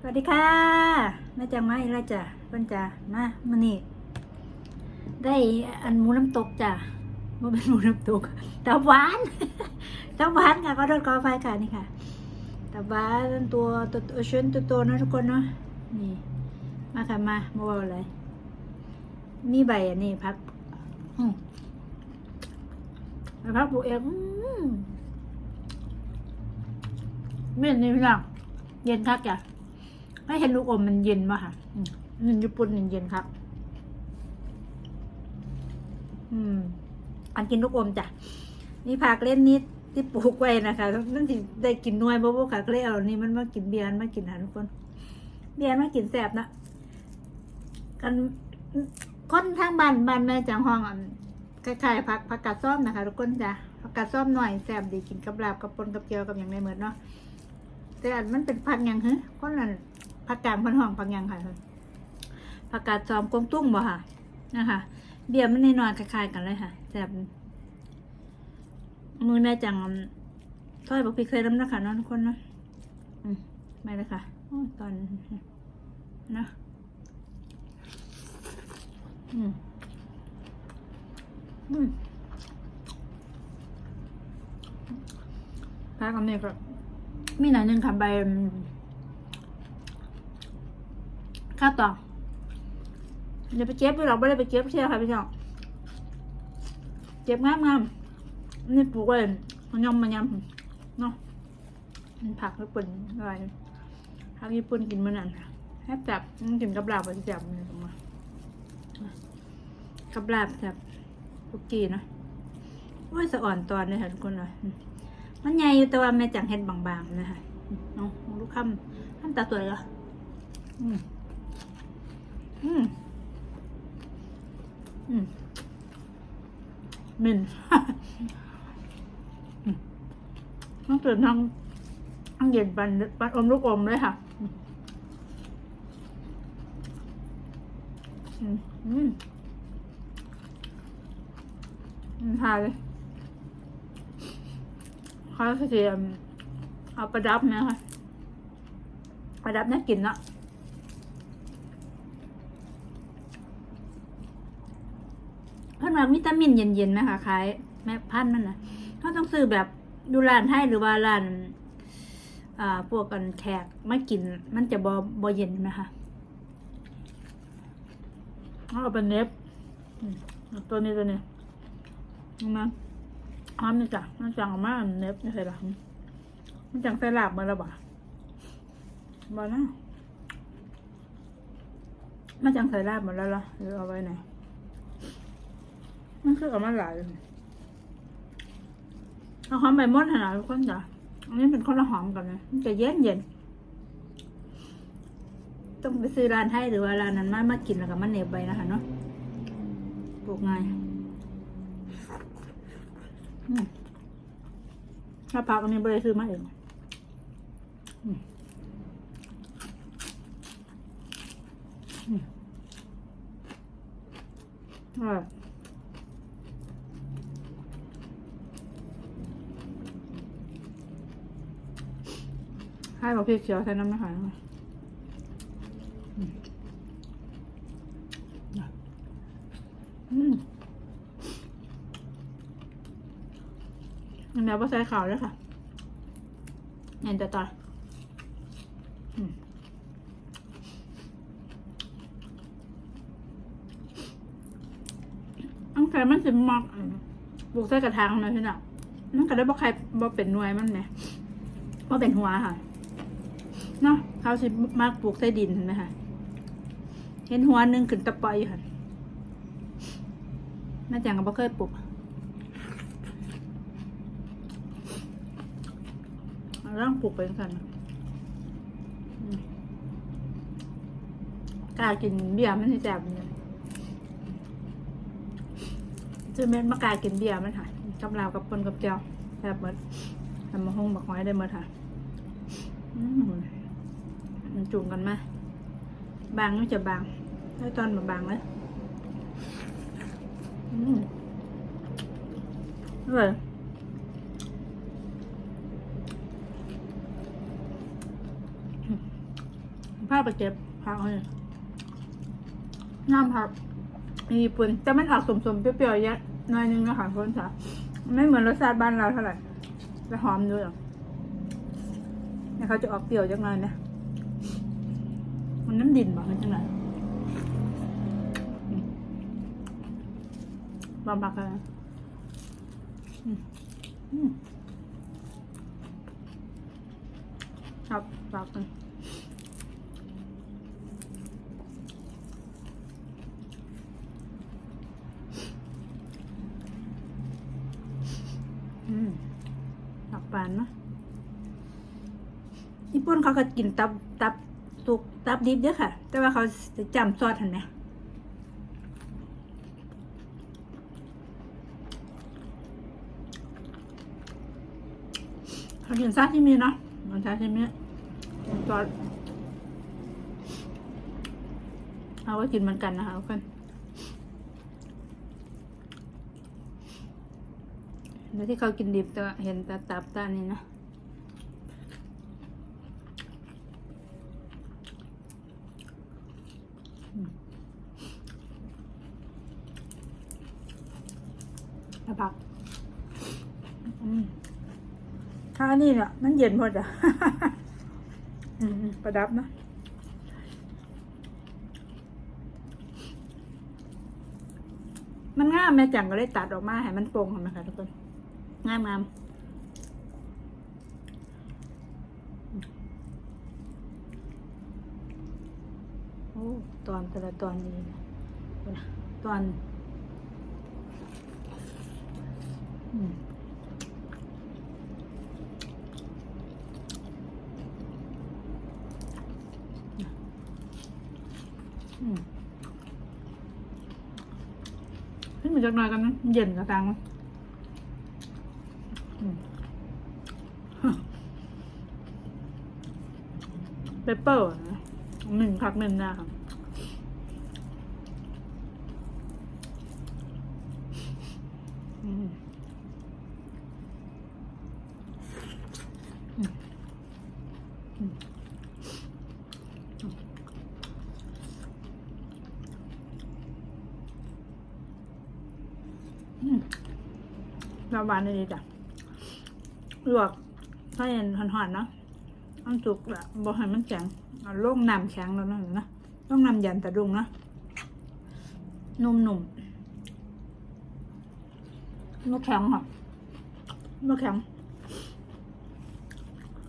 สวัสดีค่ะแม่จังมาอีกแล้วจ้ะเพิ่นจ้ะมามานี่ได้อันหมูน้ำตกจ้ะมันเป็นหมูน้ำตกตับหวานตับหวานค่ะก็โดนกอไฟค่ะนี่ค่ะตับหวานตัวตัวตัวชนตัวโตนะทุกคนเนาะนี่ มาค่ะมามาว่าอะไรมีใบอันนี้พักอืมพักปลูกเองอืมเม็ดนี่พี่น้องเย็นคักจ้ะ ไม่เห็นลูกอมมันเย็นป่ะค่ะอืมมันญี่ปุ่นมันเย็นครับ อืม อันกินลูกอมจ้ะ นี่ผักเล่นนิดที่ปลูกไว้นะคะนั่นที่ได้กินหน่วยบ่บ่ค่ะก็เลยเอานี่มันมากินเบียร์มากินหาทุกคน เบียร์มากินแสบนะกันคนทางบ้านบ้านแม่จังห้องอะคล้ายๆผักผักกาดซ้อมนะคะทุกคนจ้ะผักกาดซ้อมหน่อยแสบดีกินกับลาบกับปนกับเกี๊ยวกับอย่างในเหมือนเนาะแต่อันมันเป็นผักหยังฮะคนนั้น ผักกางพันห้องผักยังค่ะผักกาดจอมกงตุ้งบ่ค่ะ นะคะ เบียร์มันในนอนคล้ายๆกันเลยค่ะแต่มือแน่จังถ้อยบอกพี่เคยน้ำนะคะน้องทุกคนเนาะไม่เลยค่ะอตอนนะอืมอืมพักกับเนี่ยก็มีหน่อยหนึ่งค่ะใบ ข้าวตออย่าไปเก็บไปหรอกไม่ได้ไปเก็บเชื่อค่ะพี่น้องเก็บงามงามๆนี่ปลูกไว้มันยำมันยำเนาะมันผักญี่ปุ่นอะไรผักญี่ปุ่นกินมื้อนั้นค่ะแบจับกินกับลาบไปจับมันออกมากับลาบจับทุกกีเนาะว่าสะอ่อนตอนเลยค่ะทุกคนเลยมันใหญ่อยู่แต่ว่าแม่จังเห็ดบางๆนะคะเนาะลูกคำคำตาตัวเลยเหรออืม อืม อืมมินต้องตื่นทั้งทั้งเย็นปันปันอมลูกอมเลยค่ะ อืม อืมอืมทานเลยเขาจะเตรียมเอาประดับนะคะประดับน่ากินเนาะ เพิ่นว่าวิตามินเย็นๆนะคะขายแม่พันมันนะเขาต้องซื้อแบบดูร้านไทยหรือว่าร้านอ่าพวกกันแขกมากิน มันจะบอบอเย็นนะคะเขาเอาเป็นเน็บตัวนี้ตัวนี้เอามาหอมนี่จ้ะมันจังเอามาเน็บนี่ใส่หลังมันจังใส่ลาบมาแล้วบ่ะบ่นะมันจังใส่ลาบหมดแล้วเหรอหรือเอาไว้ไหน มันคือกับมันหลายเอาหอมใบมดขนาดทุกคนจ้ะอันนี้เป็นคนละหอมกันนะมันจะเย็นเย็นต้องไปซื้อร้านไทยหรือว่าร้านนั้นมามากินแล้วก็มันเหน็บใบนะคะเนาะปลูกง่ายถ้าพักอันนี้ไม่ได้ซื้อมาเองอร่อย ให้บอกพี่เขียวใส่น้ำนะคะอืมอืมอันนี้ก็ใส่ขาวด้วยค่ะเห็นแต่ตอนอืมอังแต่มันสิมักอืมปลูกใส่กระถางนะพี่น้องมันก็ได้บอกใครบอกเป็นหน่วยมันไหมว่าเป็นหัวค่ะ เนาะเขาสิมากปลูกใต้ดินเห็นไหมคะเห็นหัวหนึ่งขึ้นตะปอยอยู่ค่ะแม่จังก็บ่เคยปลูกร่างปลูกไปกันกล้ากินเบียร์มันให้แจ่บเนี่ยซื้อเม็ดมะกากินเบียร์มันค่ะกับลาวกับปนกับเจียวแซ่บหมดทำมาห้องบักไม้ได้หมดค่ะอื มันจุ่มกันไหมบางก็จะบางแล้วตอนมาบางเลยอืมอร่อยผ้าไปเก็บผักเอาเลยน้ำผักมีญี่ปุ่นแต่มันออกสมๆเปรี้ยวๆเยอะหน่อยนึงนะคะคนสาไม่เหมือนรสชาติบ้านเราเท่าไหร่แต่หอมด้วยเนี่ยเขาจะออกเปรี้ยวจังเลยนะ น้ำดินบอกมันจังเลยบำบักอืมอืมครับฝากกันอืมตับปานนะญี่ปุ่นเขาก็กินตับตับุกตับดิบเด้อค่ะ แต่ว่าเขาจะจำซอสเห็นไหมเขากินซาชิมิเนาะมันซาชิมิซอสเอาไว้กินเหมือนกันนะคะทุกคนแล้วที่เขากินดิบแต่ว่าเห็นตาตับตานี่นะ แล้วผักอืมถ้าอันนี่เนี่ยมันเย็นหมดอะอืมๆประดับนะมันง่ามแม่จังก็เลยตัดออกมาให้มันโปร่งเห็นไหมคะทุกคนงามงามโอ้ตอนแต่ละตอนนี้นะดูนะตอนอืมอืม ขึ้นมาจากหน่อยกันนะเย็นกระตังมั้ยเปเปอร์หนึ่งพักหนึ่งนะครับอืมอืมอืม อืมระบานดีจ้ะลวกถ้าเย็นหอนๆเนาะอันสุกละบ่ให้มันแข็งเอาลงน้ำแข็งแล้วนั่นนะต้องน้ำยันตะดุงนะนุ่มๆนมแข็งค่ะนมแข็ง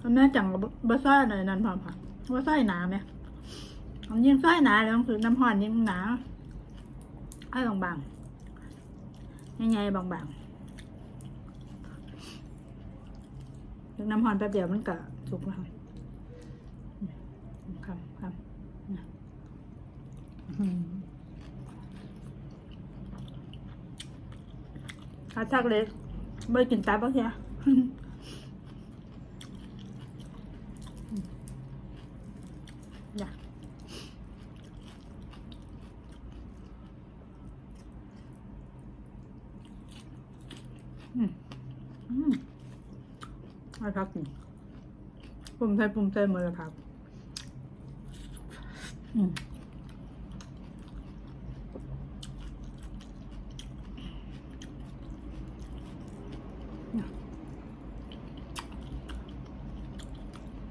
อันแม่จังกับบะไส้หน่อยนั่นพอค่ะบะไส้หนาไหมอันยิ่งไส้หนาแล้วคือน้ำห่อนยิ่งหนาให้บางๆ ง่ายๆบางๆถึงน้ำหอนแป๊บเดียวมันก็สุกแล้วค่ะครับครับนะอืมข้าวชักเล็กไม่กินตับบ้างเชียอยาก อืมอืมอาครับนี่ปุ่มใส่ปุ่มใส่มือครับ อืม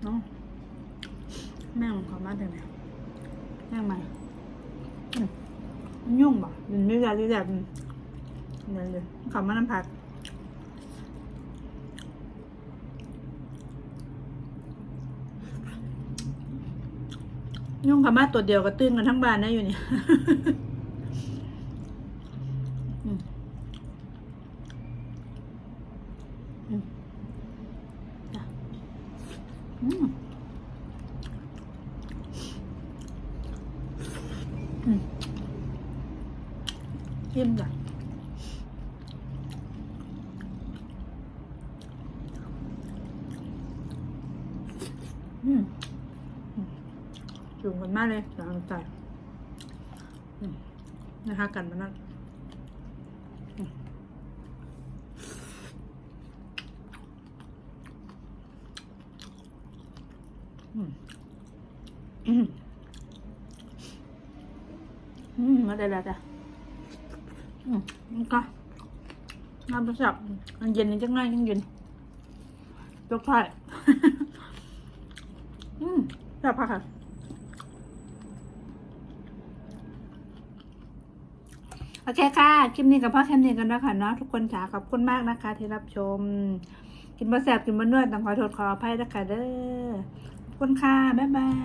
เนาะแม่งขามาจากไหนแม่งมาอืมยุ่งบ่มันไม่ได้ที่แบบเลยเลยขามาน้ำผัก ยุ่งพม่าตัวเดียวก็ตื้นกันทั้งบ้านได้อยู่เนี่ยอืมอืมจ้ะอืมอืมเยี่ยมจ้ะอืม จุ่ มันมากเลยหลังใจอืมนะคะกันมานั่นอืมอืมอืมาได้แล้วจ้ะอืมก็น้ำประสับมันเย็นนี่จังง่ายจังเย็นยกไข่อืมแบบค่ะ โอเคค่ะ คลิปนี้กับพ่อแค่นี้กันนะคะเนาะทุกคนจ๋าขอบคุณมากนะคะ ที่รับชม กินบะแสบกินบะนวดต้องขอโทษขออภัยนะคะเด้อขอบคุณค่ะ บ๊ายบาย